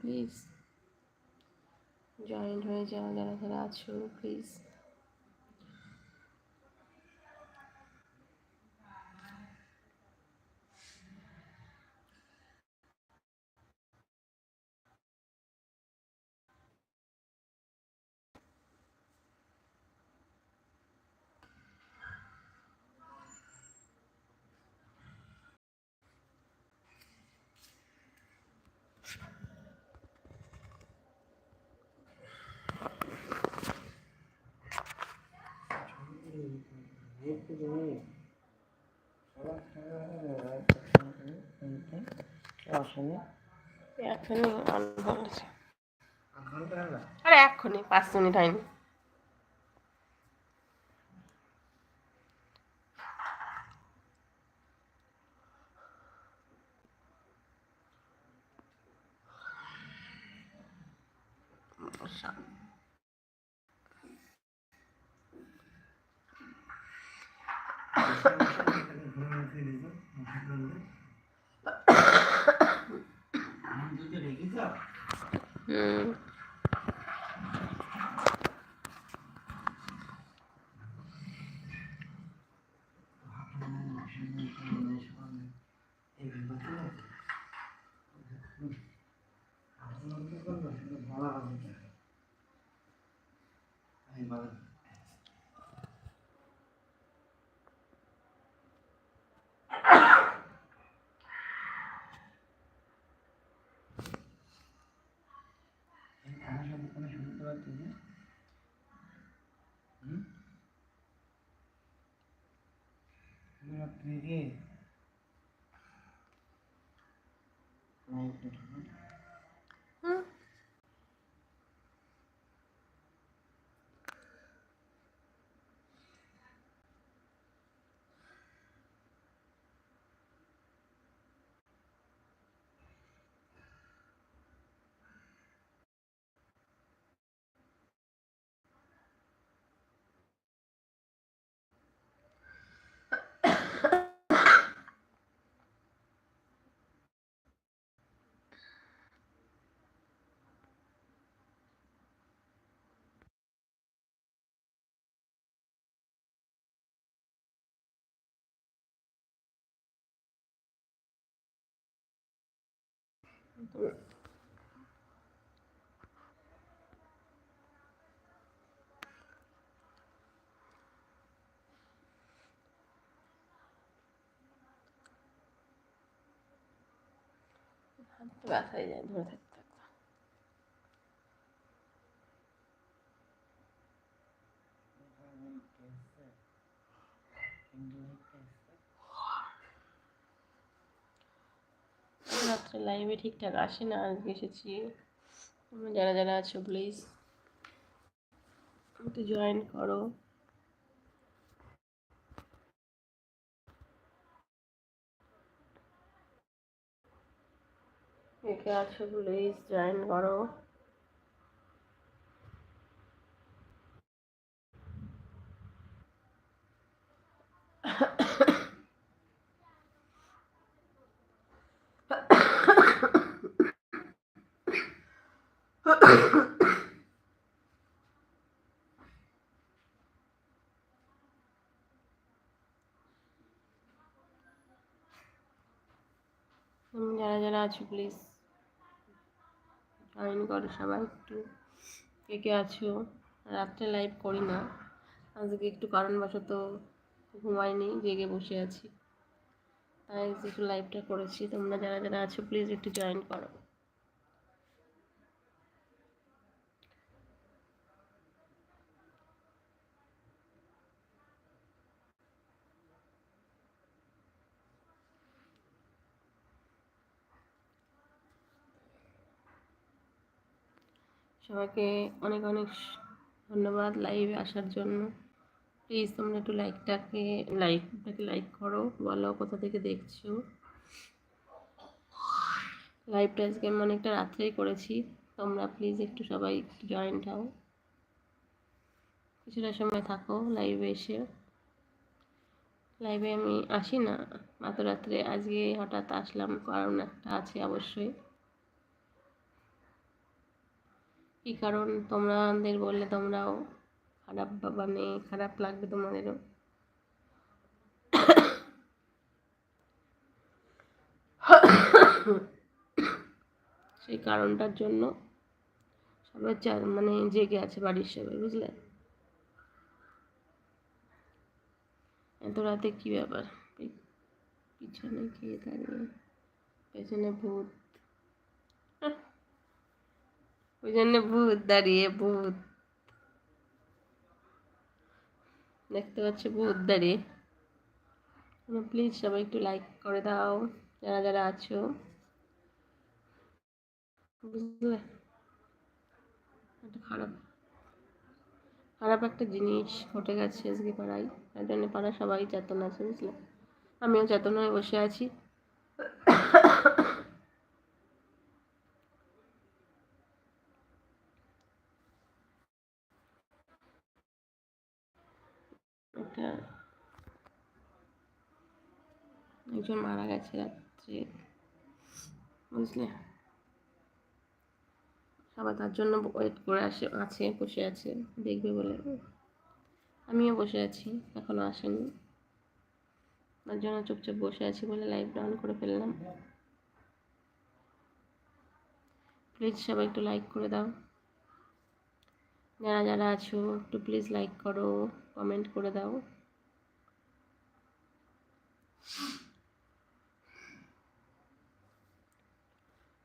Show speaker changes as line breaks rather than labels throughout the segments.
Please join হয়ে যাও যারা যারা আছো প্লিজ আরে এক্ষুনি পাঁচ মিনিট হয়নি হুম।
শুনতে পাচ্ছি যে হুম
হাত তো ব্যথা হয়ে যায় ধরে থাকতে থাকতে রাত্রে লাইভে ঠিকঠাক আসে না, আজকে এসেছি। যারা যারা আছো প্লিজ একটু জয়েন করো। একে আছো প্লিজ জয়েন করো তোমরা যারা আছো প্লিজ জয়েন করো সবাই একটু। কে কে আছো? রাত্রে লাইভ করি না। আজকে একটু কারণবশত ঘুমাইনি, জেগে বসে আছি। তাই একটু লাইভটা করেছি। তোমরা যারা যারা আছো প্লিজ একটু জয়েন করো। সবাইকে অনেক অনেক ধন্যবাদ লাইভে আসার জন্য। প্লিজ তোমরা একটু লাইকটাকে লাইকটাকে লাইক করো, বলো কোথা থেকে দেখছ। লাইভটা আজকে আমি অনেকটা রাত্রেই করেছি। তোমরা প্লিজ একটু সবাই জয়েন্ট হও। কিছুটা সময় থাকো লাইভে এসে। লাইভে আমি আসি না। মাত্র রাত্রে আজকে হঠাৎ আসলাম, কারণ একটা আছে অবশ্যই। কী কারণ? তোমাদের বললে তোমরাও খারাপ মানে খারাপ লাগবে তোমাদেরও। সেই কারণটার জন্য সবাই মানে জেগে আছে বাড়ির সবাই, বুঝলে? এত রাতে কি ব্যাপার? পিছনে কে দাঁড়িয়ে? পেছনে ভূত। ওই জন্য ভূত দাঁড়িয়ে ভূত দেখতে পাচ্ছি ভূত দাঁড়িয়ে প্লিজ সবাই একটু লাইক করে দাও যারা যারা আছো বুঝলে একটা খারাপ খারাপ একটা জিনিস ঘটে গেছে আজকে পাড়ায় তার জন্য পাড়া সবাই চেতন আছে বুঝলে আমিও চেতন হয়ে বসে আছি একটা একজন মারা গেছে রাত্রে। বুঝলে? সবাই তার জন্য ওয়েট করে আসে, আছে, বসে আছে, দেখবে বলে। আমিও বসে আছি, এখনও আসেনি। তার জন্য চুপচাপ বসে আছি বলে লাইভ ডাউন করে ফেললাম। প্লিজ সবাই একটু লাইক করে দাও। যারা যারা আছো, একটু প্লিজ লাইক করো। কমেন্ট করে দাও।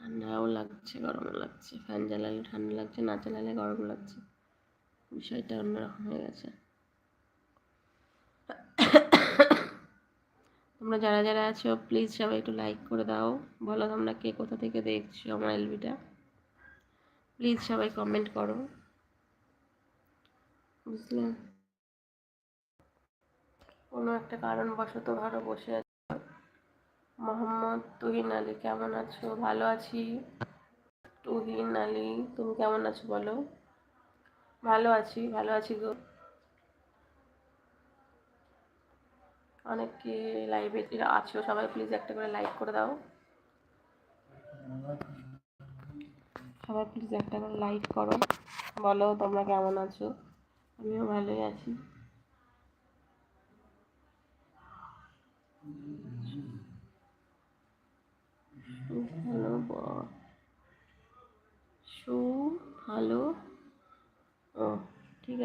ঠান্ডাও লাগছে, গরমও লাগছে। ফ্যান চালালে ঠান্ডা লাগছে, না চালালে গরম লাগছে। বিষয়টা অন্যরকম হয়ে গেছে। তোমরা যারা যারা আছো প্লিজ সবাই একটু লাইক করে দাও। বলো তোমরা কে কোথা থেকে দেখছ আমার এলবিটা? প্লিজ সবাই কমেন্ট করো। বুঝলে? কোনো একটা কারণবশত ধরো বসে আছে। মোহাম্মদ তুহিন আলী, কেমন আছো? ভালো আছি। তুহিন আলী, তুমি কেমন আছো বলো? ভালো আছি ভালো আছি গো। অনেকে লাইভে আছো, সবাই প্লিজ একটা করে লাইক করে দাও। সবাই প্লিজ একটা করে লাইক করো। বলো তোমরা কেমন আছো? আমিও ভালোই আছি।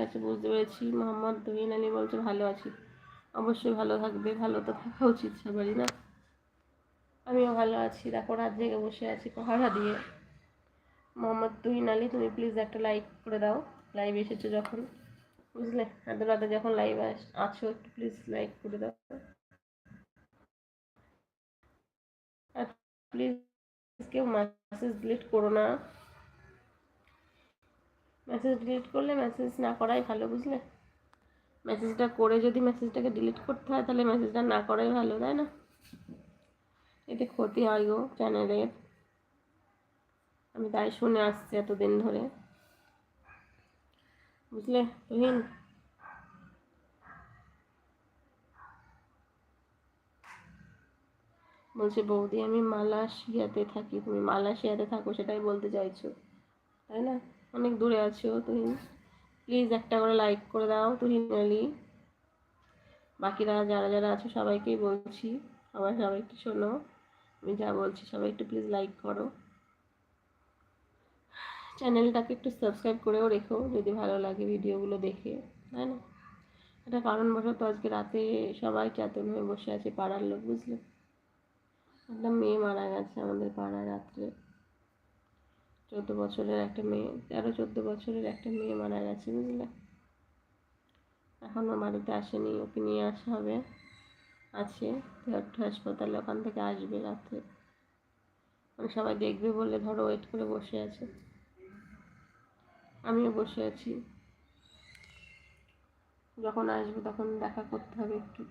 আছে, বুঝতে পেরেছি। মোহাম্মদ, তুহিন, আলী বলছে, ভালো আছি। অবশ্যই ভালো থাকবে, ভালো তো থাকা উচিত সবারই না? আমিও ভালো আছি। দেখো, রাত জেগে বসে আছি পাহারা দিয়ে। মোহাম্মদ, তুহিন, আলী, তুমি প্লিজ একটা লাইক করে দাও। লাইভ এসেছ যখন। বুঝলে? এত রাতে যখন লাইভ আস, আছো, একটু প্লিজ লাইক করে দাও। প্লিজ কেউ মেসেজ ডিলিট করো না। মেসেজ ডিলিট করলে মেসেজ না করাই ভালো, বুঝলে? মেসেজটা করে যদি মেসেজটাকে ডিলিট করতে হয়, তাহলে মেসেজটা না করাই ভালো, তাই না? এতে ক্ষতি হয় গো চ্যানেলের আমি তাই শুনে আসছি এতদিন ধরে। বুঝলে, তুহিন? বলছে, বৌদি, আমি মালয়েশিয়াতে থাকি। তুমি মালয়েশিয়াতে থাকো, সেটাই বলতে চাইছো। তাই না? অনেক দূরে আছো তুমি প্লিজ একটা করে লাইক করে দাও, তুহিন আলী। বাকিরা যারা যারা আছো, সবাইকেই বলছি সবাই সবাই একটু শোনো। আমি যা বলছি, সবাই একটু প্লিজ লাইক করো। চ্যানেলটাকে একটু সাবস্ক্রাইব করেও রেখো, যদি ভালো লাগে ভিডিওগুলো দেখে, তাই না? এটা কারণবশত আজকে রাতে সবাই চেতন হয়ে বসে আছে পাড়ার লোক, বুঝলে? একটা মেয়ে মারা গেছে আমাদের পাড়ায় রাত্রে। চোদ্দ বছরের একটা মেয়ে, তেরো চোদ্দ বছরের একটা মেয়ে মারা গেছে, বুঝলে? এখনও বাড়িতে আসেনি, ওকে নিয়ে আসা হবে। আছে তেহট্ট হাসপাতালে, ওখান থেকে আসবে রাত্রে মানে সবাই দেখবে বলে ধরো ওয়েট করে বসে আছে। আমিও বসে আছি। যখন আসবে তখন দেখা করতে হবে একটু।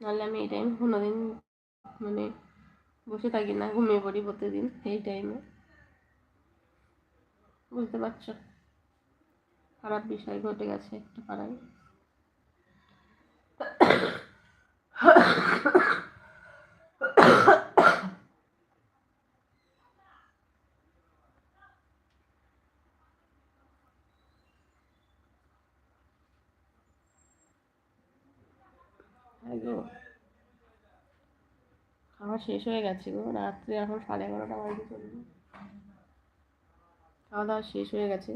নাহলে আমি এই টাইম কোনোদিন মানে বসে থাকি না, ঘুমিয়ে পড়ি প্রতিদিন এই টাইমে বুঝতে পারছ? খারাপ বিষয় ঘটে গেছে একটা পাড়ায় তাই গো খাওয়া শেষ হয়ে গেছে গো, রাত্রে এখন সাড়ে এগারোটা বাজে চলবে। খাওয়া দাওয়া শেষ হয়ে গেছে।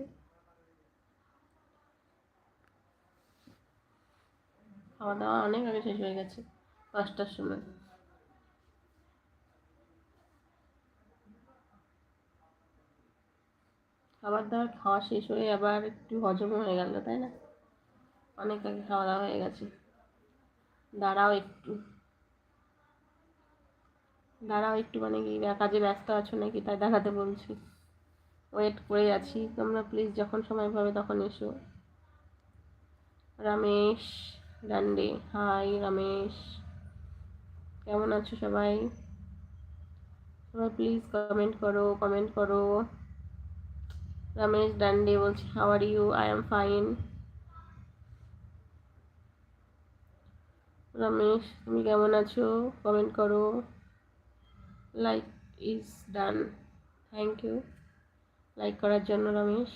খাওয়া দাওয়া অনেক আগে শেষ হয়ে গেছে, পাঁচটার সময়। খাবার দাবার খাওয়া শেষ হয়ে আবার একটু হজম হয়ে গেল, তাই না? অনেক আগে খাওয়া দাওয়া হয়ে গেছে। দাঁড়াও একটু। দাঁড়াও একটু মানে কি কাজে ব্যস্ত আছো নাকি? তাই দেখাতে বলছি। ওয়েট করে আছি। তোমরা প্লিজ যখন সময় পাবে তখন এসো। রমেশ ডান্ডে। হাই রমেশ। কেমন আছো সবাই? সবাই প্লিজ কমেন্ট করো কমেন্ট করো। রমেশ ডান্ডে বলছি how are you I am fine Ramesh, তুমি কেমন আছো? কমেন্ট করো। Like is done thank you like করার জন্য, রমেশ।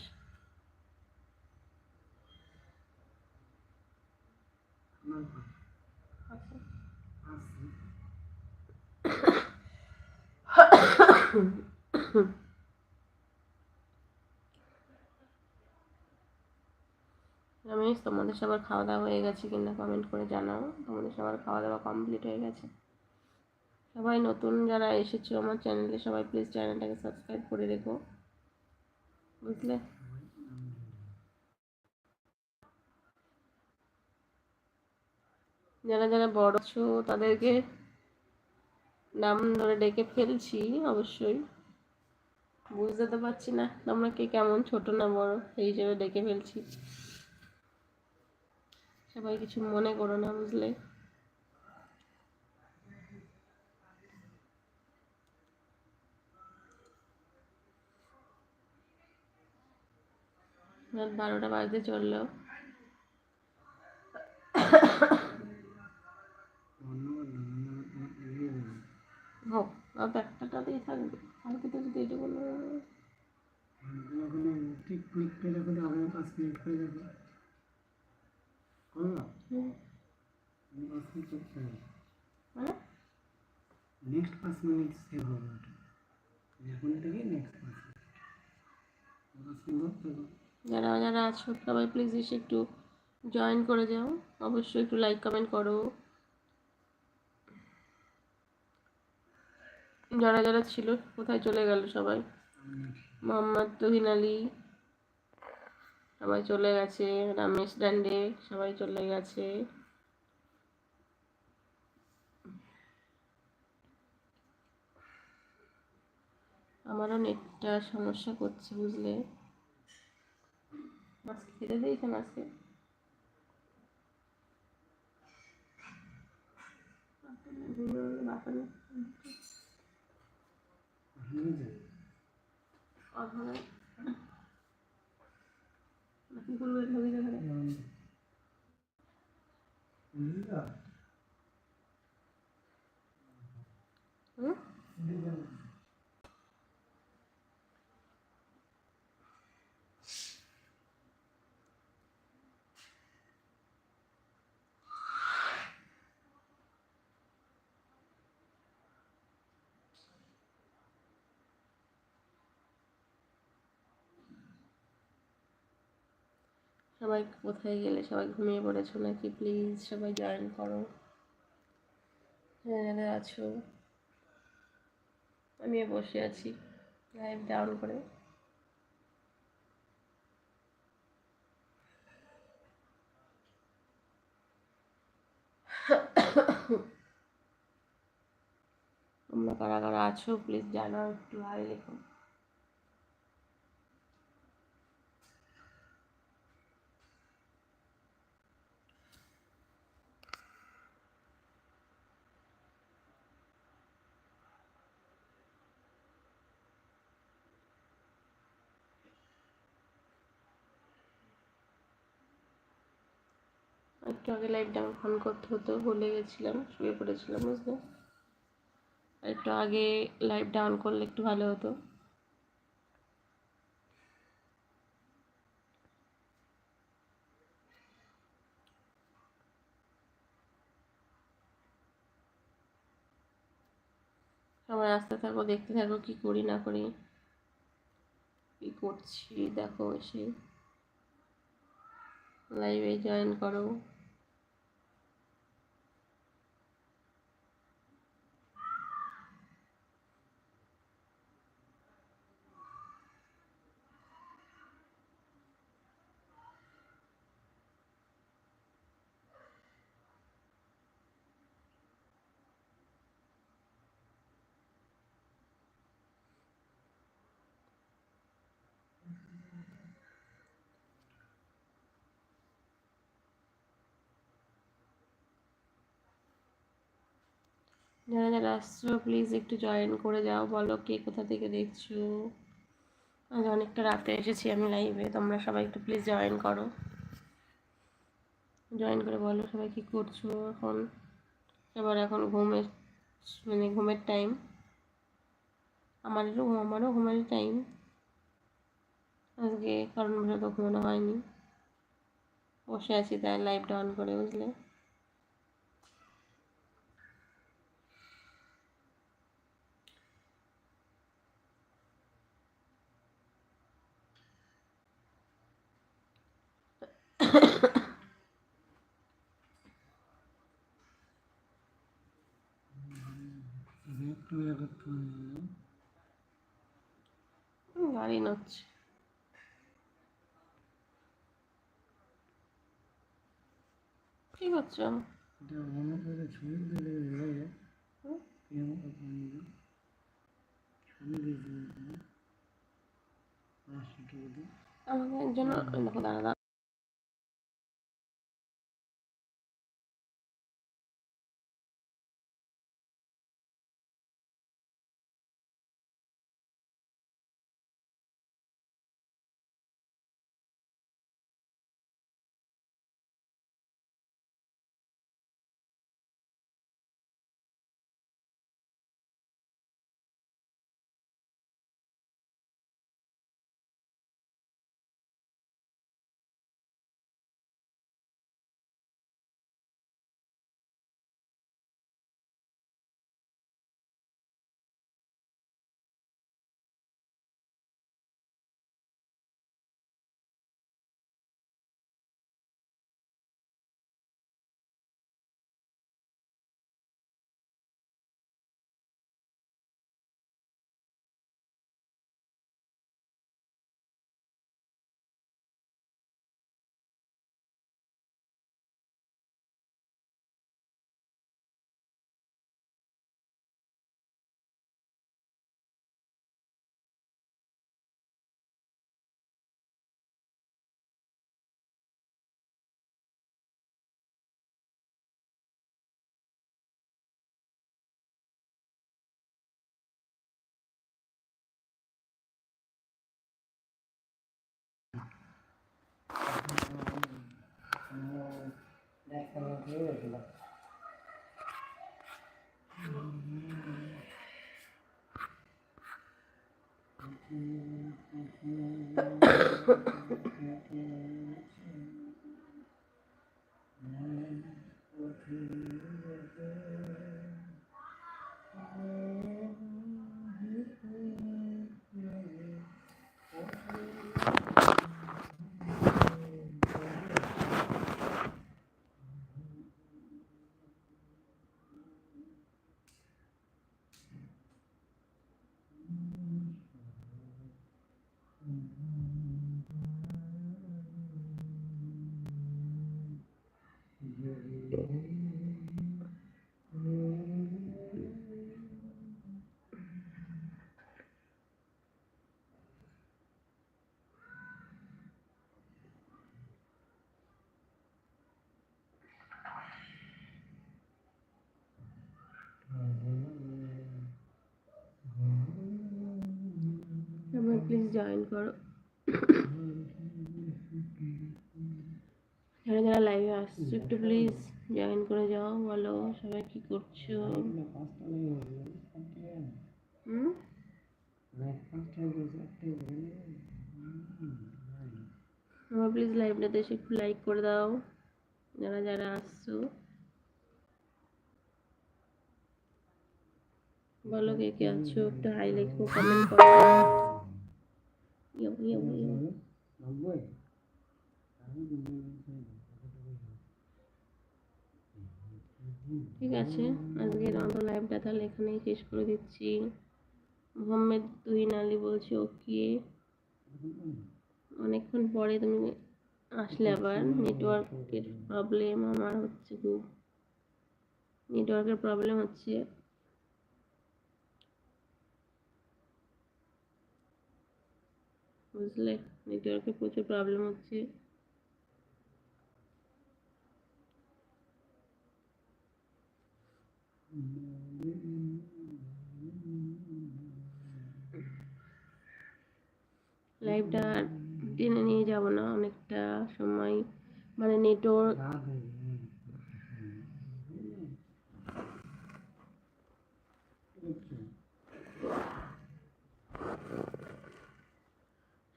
রমেশ, তোমাদের সবার খাওয়া দাওয়া হয়ে গেছে কিনা কমেন্ট করে জানাও। তোমাদের সবার খাওয়া দাওয়া কমপ্লিট হয়ে গেছে। সবাই নতুন যারা এসেছ আমার চ্যানেলে সবাই প্লিজ চ্যানেলটাকে সাবস্ক্রাইব করে রেখো। বুঝলে? যারা যারা বড় আছো, তাদেরকে নাম ধরে ডেকে ফেলছি অবশ্যই। বুঝতে তো পারছি না তোমরা কে কেমন, ছোট না বড় সেই হিসেবে ডেকে ফেলছি। সবাই কিছু মনে করো না, বুঝলে? রাত বারোটা বাজতে চলল। থাকবে
আগামী পাঁচ মিনিট
হ্যাঁ
নেক্সট পাঁচ মিনিট এখন থেকে নেক্সট পাঁচ মিনিট
যারা যারা আছো, সবাই প্লিজ এসে একটু জয়েন করে যাও। অবশ্যই একটু লাইক কমেন্ট করো। যারা যারা ছিল, কোথায় চলে গেল সবাই? মোহাম্মদ, তহিন আলী, সবাই চলে গেছে। রামেশ ডান্ডে সবাই চলে গেছে। আমারও নেটটা সমস্যা করছে, বুঝলে? মাছ খেতে দিয়েছে মাছকে হুম সবাই কোথায় গেলে? সবাই ঘুমিয়ে পড়েছো নাকি? প্লিজ সবাই জয়েন করো। যারা যারা আছো। আমিও বসে আছি লাইভ ডাউন করে। তোমরা কারা কারা আছো? প্লিজ জানাও, একটু হাই লেখো। একটু আগে লাইভটা আমার ফোন করতে হতো, ভুলে গেছিলাম, শুয়ে পড়েছিলাম, বুঝলে? একটু আগে লাইভ ডাউন করলে একটু ভালো হতো।
সময় আসতে থাকো, দেখতে থাকো কি করি, না করি। কি করছি, দেখো এসে। লাইভে জয়েন করো। যারা যারা আসছো প্লিজ একটু জয়েন করে যাও। বলো কে কোথা থেকে দেখছ? আজ অনেকটা রাতে এসেছি আমি লাইভে তোমরা সবাই একটু প্লিজ জয়েন করো। জয়েন করে বলো সবাই কী করছ এখন? সবার এখন ঘুমের মানে ঘুমের টাইম আমারও আমারও ঘুমের টাইম আজকে কারণ বশত ঘুমানো হয়নি। বসে আছি তাই লাইভটা অন করে, বুঝলে
একটু একটু
গাড়ি নচ্ছে কি করছ
এটা মনে করে ছবি দিলে লাগে
হুম?
ছবি দিয়েছিল পাঁচশো কি করছ?
আমাকে একজন দেখো দাঁড়া দাঁড়া প্লিজ জয়েন করো যারা যারা লাইভে আসছো, একটু প্লিজ জয়েন করে যাও, বলো সবাই কি করছ। হুম? আমার প্লিজ লাইভটাতে এসে একটু লাইক করে দাও, যারা যারা আসছো।
বলো কে কে আছো, একটু হাই লেখো কমেন্ট করো। ঠিক আছে আজকের মতো লাইভটা তাহলে এখানেই শেষ করে দিচ্ছি। মোহাম্মদ তুহিন আলী বলছি ওকে অনেকক্ষণ পরে তুমি আসলে আবার নেটওয়ার্কের প্রবলেম আমার হচ্ছে খুব। নেটওয়ার্কের প্রবলেম হচ্ছে বুঝলে? নেটওয়ার্কের প্রচুর প্রবলেম হচ্ছে। লাইভটা টেনে নিয়ে যাব না অনেকটা সময়। মানে নেটওয়ার্ক
রাত হয়ে গেছে।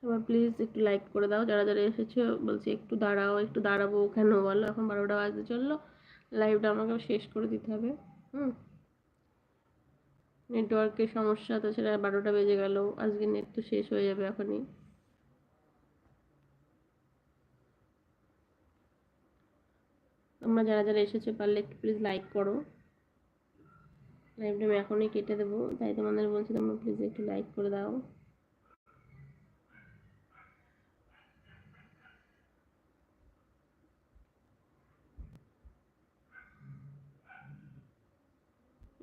সবাই প্লিজ একটু লাইক করে দাও। যারা যারা এসেছ, বলছি একটু দাঁড়াও, একটু দাঁড়াবো কেন বলো। এখন বারোটা বাজতে চলল। লাইভটা আমাকে শেষ করে দিতে হবে। হুম। নেটওয়ার্কের সমস্যা, তাছাড়া বারোটা বেজে গেল। আজকে নেট তো শেষ হয়ে যাবে এখনই। তোমরা যারা যারা এসেছ, পারলে একটু প্লিজ লাইক করো। লাইভটা আমি এখনই কেটে দেবো। তাই তোমাদের বলছি তোমরা প্লিজ একটু লাইক করে দাও।